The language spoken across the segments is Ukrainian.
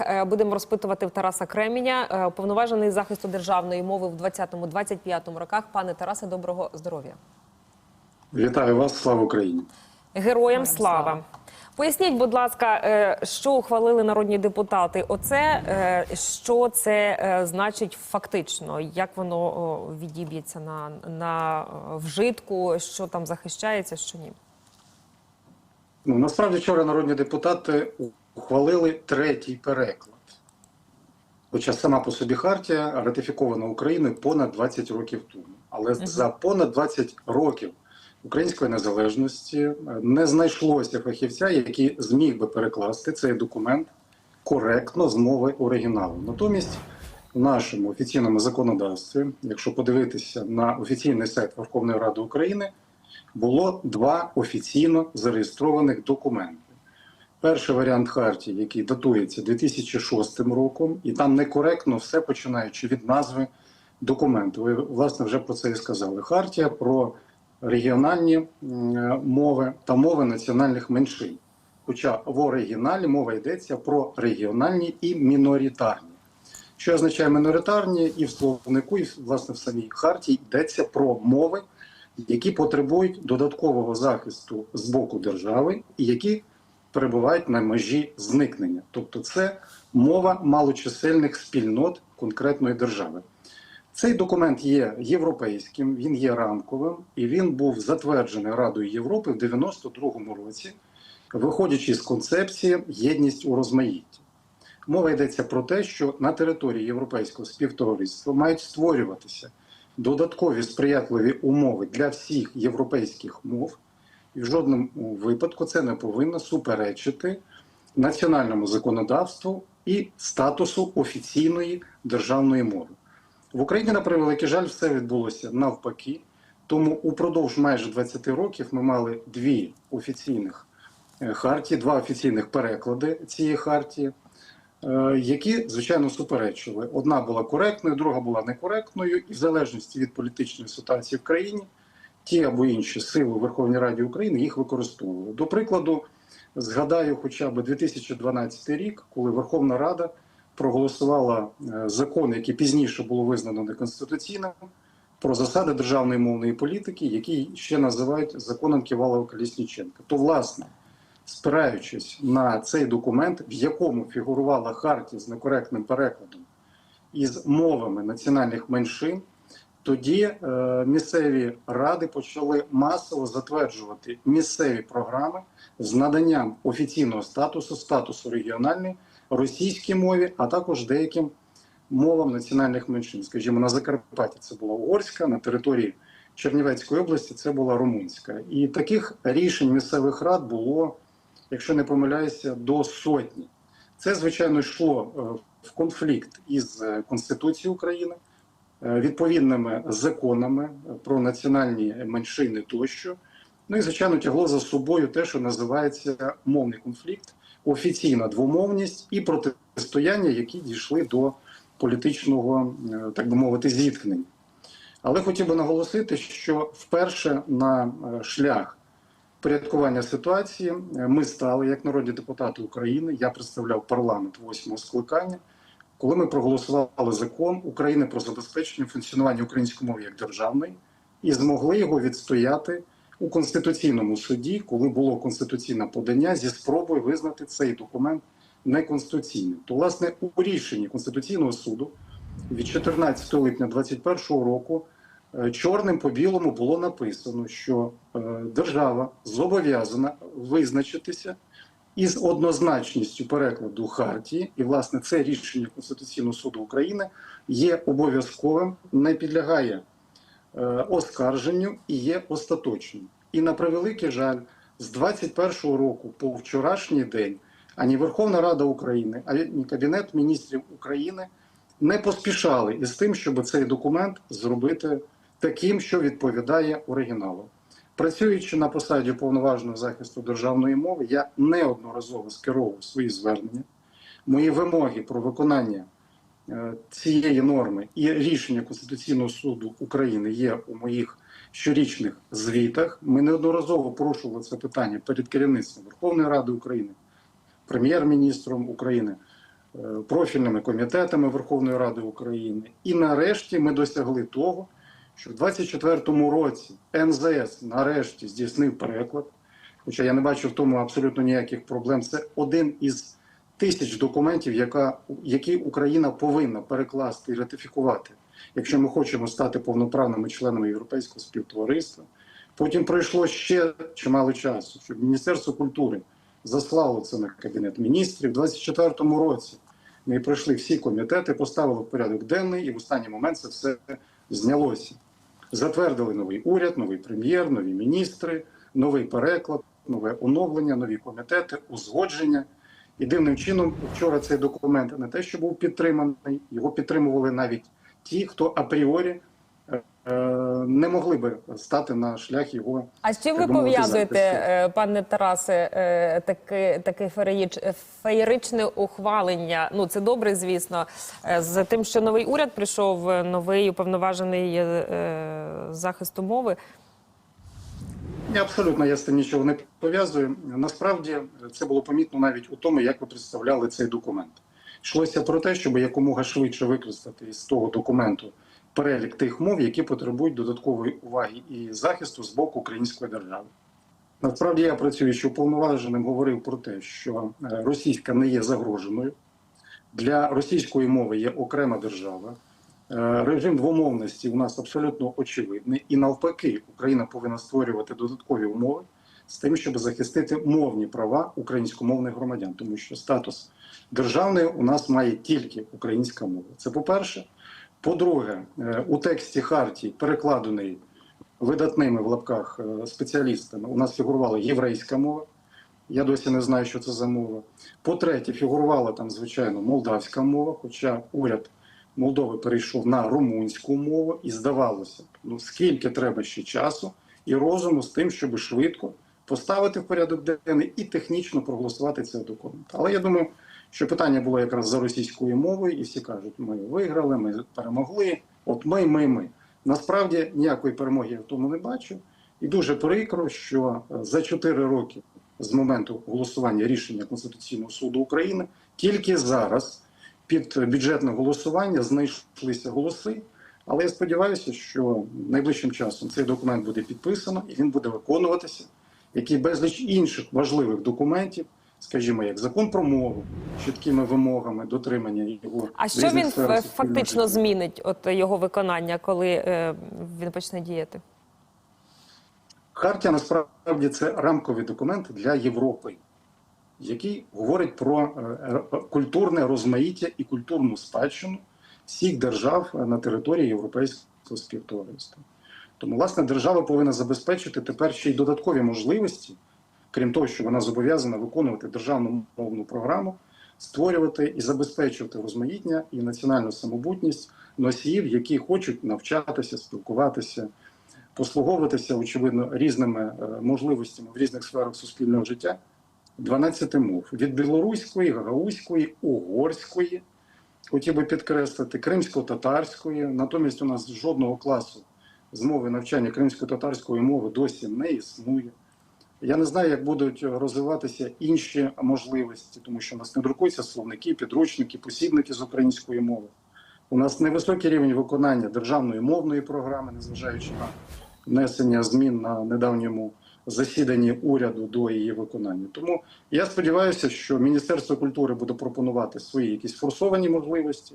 Е, Будемо розпитувати в Тараса Кременя, е, уповноважений захисту державної мови в 20-25 роках. Пане Тарасе, доброго здоров'я. Вітаю вас, слава Україні. Героям слава. Поясніть, будь ласка, е, що ухвалили народні депутати? Оце що це значить фактично? Як воно відіб'ється на, на вжитку? Що там захищається, що ні? Ну насправді вчора народні депутати ухвалили третій переклад. Хоча сама по собі хартія ратифікована Україною понад 20 років тому. Але Мгм. за понад 20 років української незалежності е, не знайшлося фахівця, який зміг би перекласти цей документ коректно з мови оригіналу. Натомість в нашому офіційному законодавстві, якщо подивитися на офіційний сайт Верховної Ради України, було два офіційно зареєстрованих документи. Перший варіант хартії, який датується 2006 роком, і там некоректно все починаючи від назви документу. Ви власне вже про це і сказали. Хартія про регіональні мови та мови національних меншин. Хоча в оригіналі мова йдеться про регіональні і міноритарні. Що означає міноритарні, і в словнику, і власне в самій хартії йдеться про мови, які потребують додаткового захисту з боку держави, і які перебувають на межі зникнення. Тобто, це мова малочисельних спільнот конкретної держави. Цей документ є європейським, він є рамковим, і він був затверджений Радою Європи в 92-му році, виходячи з концепції єдність у розмаїтті. Мова йдеться про те, що на території європейського співтовариства мають створюватися додаткові сприятливі умови для всіх європейських мов, і в жодному випадку це не повинно суперечити національному законодавству і статусу офіційної державної мови. В Україні, на превеликий жаль, все відбулося навпаки. Тому упродовж майже 20 років ми мали дві офіційних е, хартії, два офіційних переклади цієї хартії, е, які, звичайно, суперечили. Одна була коректною, друга була некоректною, і в залежності від політичної ситуації в країні, ті або інші сили у Верховній Раді України їх використовували. До прикладу, згадаю хоча б 2012 рік, коли Верховна Рада проголосувала е, закон, який пізніше було визнано неконституційним, про засади державної мовної політики, який ще називають законом Ківалова Колісніченка. То, власне, спираючись на цей документ, в якому фігурувала хартія з некоректним перекладом із мовами національних меншин, тоді е, місцеві ради почали масово затверджувати місцеві програми з наданням офіційного статусу, статусу регіональної російській мові, а також деяким мовам національних меншин. Скажімо, на Закарпатті це була угорська, на території Чернівецької області це була румунська. І таких рішень місцевих рад було, якщо не помиляюся, до сотні. Це, звичайно, йшло е, в конфлікт із е, Конституцією України, відповідними законами про національні меншини тощо. Ну і, звичайно, тягло за собою те, що називається мовний конфлікт, офіційна двомовність і протистояння, які дійшли до політичного, е, так би мовити, зіткнення. Але хотів би наголосити, що вперше на е, шлях порядкування ситуації е, ми стали як народні депутати України. Я представляв парламент восьмого скликання, коли ми проголосували закон України про забезпечення функціонування української мови як державної і змогли його відстояти у конституційному суді, коли було конституційне подання зі спробою визнати цей документ неконституційним. То, власне, у рішенні Конституційного суду від 14 липня 2021 року е, чорним по білому було написано, що е, держава зобов'язана визначитися із однозначністю перекладу хартії, і власне це рішення Конституційного суду України є обов'язковим, не підлягає е, оскарженню і є остаточним. І на превеликий жаль, з 21-го року по вчорашній день ані Верховна Рада України, ані Кабінет міністрів України не поспішали із тим, щоб цей документ зробити таким, що відповідає оригіналу. Працюючи на посаді повноваженого захисту державної мови, я неодноразово скеровував свої звернення, мої вимоги про виконання е, цієї норми і рішення Конституційного суду України є у моїх щорічних звітах. Ми неодноразово порушували це питання перед керівництвом Верховної Ради України, прем'єр-міністром України, е, профільними комітетами Верховної Ради України. І нарешті ми досягли того, що в 2024 році НЗС нарешті здійснив переклад. Хоча я не бачу в тому абсолютно ніяких проблем. Це один із тисяч документів, яка, які Україна повинна перекласти і ратифікувати, якщо ми хочемо стати повноправними членами європейського співтовариства. Потім пройшло ще чимало часу, щоб Міністерство культури заслало це на кабінет міністрів. У 2024 році ми пройшли всі комітети, поставили в порядок денний, і в останній момент це все знялося. Затвердили новий уряд, новий прем'єр, нові міністри, новий переклад, нове оновлення, нові комітети, узгодження. І дивним чином вчора цей документ не те, що був підтриманий, його підтримували навіть ті, хто апріорі не могли би стати на шлях його. А з чим ви пов'язуєте, е, пане Тарасе, е, таке, таке феєрич, е, феєричне ухвалення? Ну це добре, звісно, е, з тим, що новий уряд прийшов, е, новий уповноважений е, е, захисту мови. Я абсолютно я з цим нічого не пов'язую. Насправді це було помітно навіть у тому, як ви представляли цей документ. Йшлося про те, щоб якомога швидше використати із того документу перелік тих мов, які потребують додаткової уваги і захисту з боку української держави. Насправді я працюючи уповноваженим, говорив про те, що е, російська не є загроженою. Для російської мови є окрема держава. Е, Режим двомовності у нас абсолютно очевидний, і навпаки, Україна повинна створювати додаткові умови з тим, щоб захистити мовні права українськомовних громадян, тому що статус державний у нас має тільки українська мова. Це по-перше. По-друге, е, у тексті хартії, перекладений видатними в лапках е, спеціалістами, у нас фігурувала єврейська мова. Я досі не знаю, що це за мова. По-третє, фігурувала там, звичайно, молдавська мова, хоча уряд Молдови перейшов на румунську мову, і здавалося, ну скільки треба ще часу і розуму з тим, щоб швидко поставити в порядок денний і технічно проголосувати цей документ. Але я думаю, що питання було якраз за російською мовою, і всі кажуть, ми виграли, ми перемогли. От ми, ми, ми. Насправді ніякої перемоги я в тому не бачу. І дуже прикро, що е, за 4 роки з моменту голосування рішення Конституційного суду України тільки зараз під бюджетне голосування знайшлися голоси. Але я сподіваюся, що найближчим часом цей документ буде підписано і він буде виконуватися, як і безліч інших важливих документів, скажімо, як закон про мову, з чіткими вимогами дотримання його. А що він фактично змінить, от його виконання, коли е, він почне діяти? Хартія насправді це рамковий документ для Європи, який говорить про е, е, культурне розмаїття і культурну спадщину всіх держав на території Європейського співтовариства. Тому, власне, держава повинна забезпечити тепер ще й додаткові можливості, крім того, що вона зобов'язана виконувати державну мовну програму, створювати і забезпечувати розмаїття і національну самобутність носіїв, які хочуть навчатися, спілкуватися, послуговуватися, очевидно, різними е, можливостями в різних сферах суспільного життя. 12 мов від білоруської, гагаузької, угорської, хотів би підкреслити, кримсько-татарської. Натомість у нас жодного класу з мови навчання кримсько-татарської мови досі не існує. Я не знаю, як будуть розвиватися інші можливості, тому що у нас не друкуються словники, підручники, посібники з української мови. У нас невисокий рівень виконання державної мовної програми, незважаючи на внесення змін на недавньому засіданні уряду до її виконання. Тому я сподіваюся, що Міністерство культури буде пропонувати свої якісь форсовані можливості,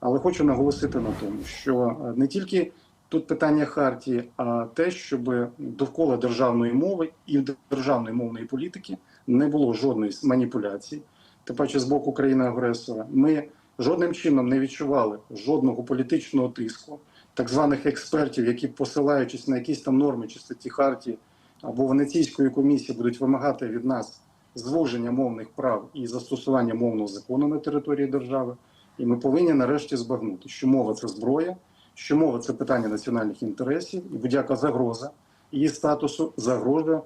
але хочу наголосити на тому, що е, не тільки тут питання хартії, а те, щоб довкола державної мови і державної мовної політики не було жодної маніпуляції, тим паче з боку країни-агресора. Ми жодним чином не відчували жодного політичного тиску, так званих експертів, які, посилаючись на якісь там норми чи статті хартії або Венеційської комісії, будуть вимагати від нас звуження мовних прав і застосування мовного закону на території держави. І ми повинні нарешті збагнути, що мова це зброя, що мова це питання національних інтересів, і будь-яка загроза її статусу загрожує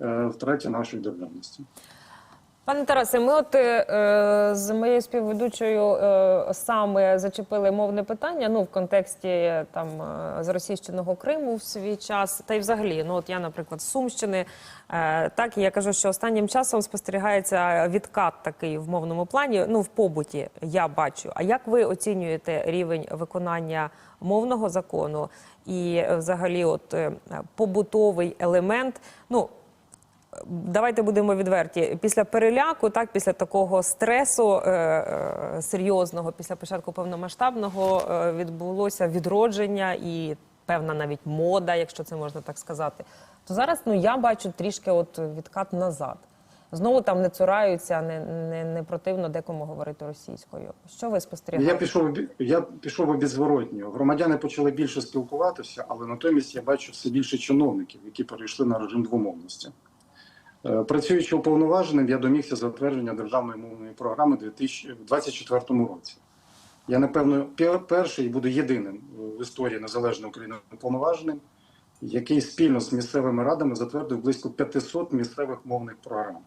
е, втраті нашої державності. Пане Тарасе, ми от е, з моєю співведучою е, саме зачепили мовне питання. Ну в контексті е, там е, зросійщеного Криму в свій час, та й взагалі, ну от я, наприклад, з Сумщини. Е, так і я кажу, що останнім часом спостерігається відкат такий в мовному плані. Ну в побуті я бачу. А як ви оцінюєте рівень виконання мовного закону і е, взагалі, от е, побутовий елемент? Ну Давайте будемо відверті. Після переляку, так після такого стресу е, е, серйозного, після початку повномасштабного е, відбулося відродження і певна навіть мода, якщо це можна так сказати. То зараз ну я бачу трішки от відкат назад. Знову там не цураються, не, не, не противно декому говорити російською. Що ви спостерігаєте? Я пішов я пішов у зворотнього. Громадяни почали більше спілкуватися, але натомість я бачу все більше чиновників, які перейшли на режим двомовності. Е, Працюючи уповноваженим, я домігся затвердження державної мовної програми у 2024 році. Я, напевно, перший і буду єдиним в історії незалежної України уповноваженим, який спільно з місцевими радами затвердив близько 500 місцевих мовних програм.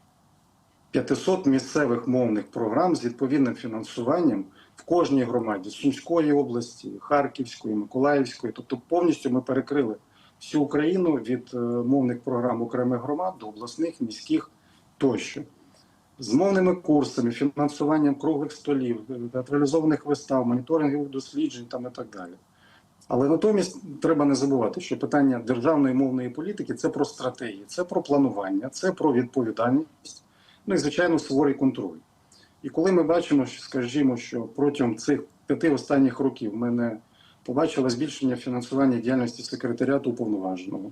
500 місцевих мовних програм з відповідним фінансуванням в кожній громаді Сумської області, Харківської, Миколаївської. Тобто повністю ми перекрили всю Україну від е, мовних програм окремих громад до обласних, міських тощо. З мовними курсами, фінансуванням круглих столів, е, театралізованих вистав, моніторингових досліджень там і так далі. Але натомість треба не забувати, що питання державної мовної політики це про стратегії, це про планування, це про відповідальність, ну і звичайно суворий контроль. І коли ми бачимо, що скажімо, що протягом цих п'яти останніх років ми не побачили збільшення фінансування діяльності секретаріату уповноваженого.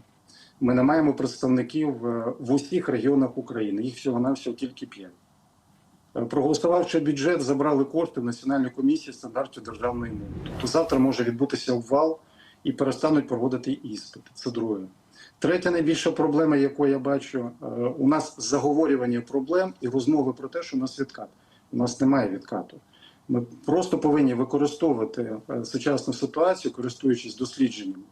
Ми не маємо представників е, в усіх регіонах України, їх всього навсього тільки п'ять. Е, Проголосувавши бюджет, забрали кошти в Національної комісії стандартів державної мови. Тобто завтра може відбутися обвал і перестануть проводити іспити. Це друге. Третя найбільша проблема, яку я бачу, е, у нас заговорювання проблем і розмови про те, що у нас відкат. У нас немає відкату. Ми просто повинні використовувати е, сучасну ситуацію, користуючись дослідженнями,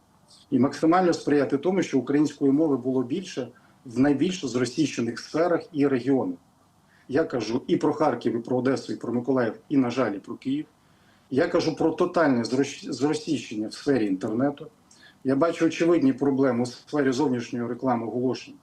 і максимально сприяти тому, що української мови було більше в найбільш зросійщених сферах і регіонах. Я кажу і про Харків, і про Одесу, і про Миколаїв, і, на жаль, і про Київ. Я кажу про тотальне зросійщення в сфері інтернету. Я бачу очевидні проблеми у сфері зовнішньої реклами оголошень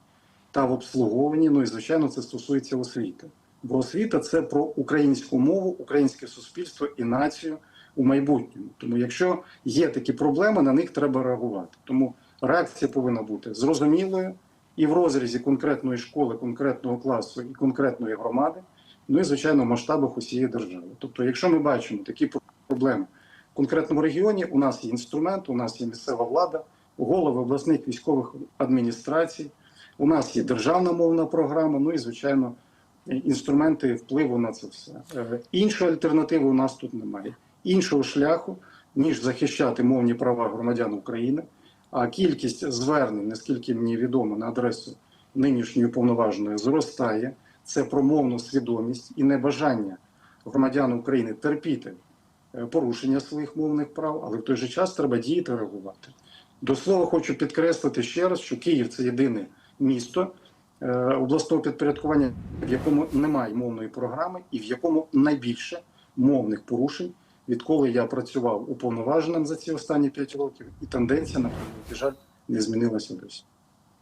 та в обслуговуванні. Ну і звичайно, це стосується освіти. Бо освіта це про українську мову, українське суспільство і націю у майбутньому. Тому, якщо є такі проблеми, на них треба реагувати. Тому реакція повинна бути зрозумілою і в розрізі конкретної школи, конкретного класу і конкретної громади, ну і звичайно в масштабах усієї держави. Тобто, якщо ми бачимо такі проблеми в конкретному регіоні, у нас є інструмент, у нас є місцева влада, голови обласних військових адміністрацій, у нас є державна мовна програма, ну і звичайно інструменти впливу на це все. Е, Іншої альтернативи у нас тут немає. Іншого шляху, ніж захищати мовні права громадян України. А кількість звернень, наскільки мені відомо, на адресу нинішньої повноваженої зростає. Це про мовну свідомість і небажання громадян України терпіти е, порушення своїх мовних прав, але в той же час треба діяти реагувати. До слова, хочу підкреслити ще раз, що Київ це єдине місто обласного підпорядкування, в якому немає мовної програми і в якому найбільше мовних порушень, відколи я працював уповноваженим за ці останні 5 років, і тенденція, на жаль, не змінилася досі.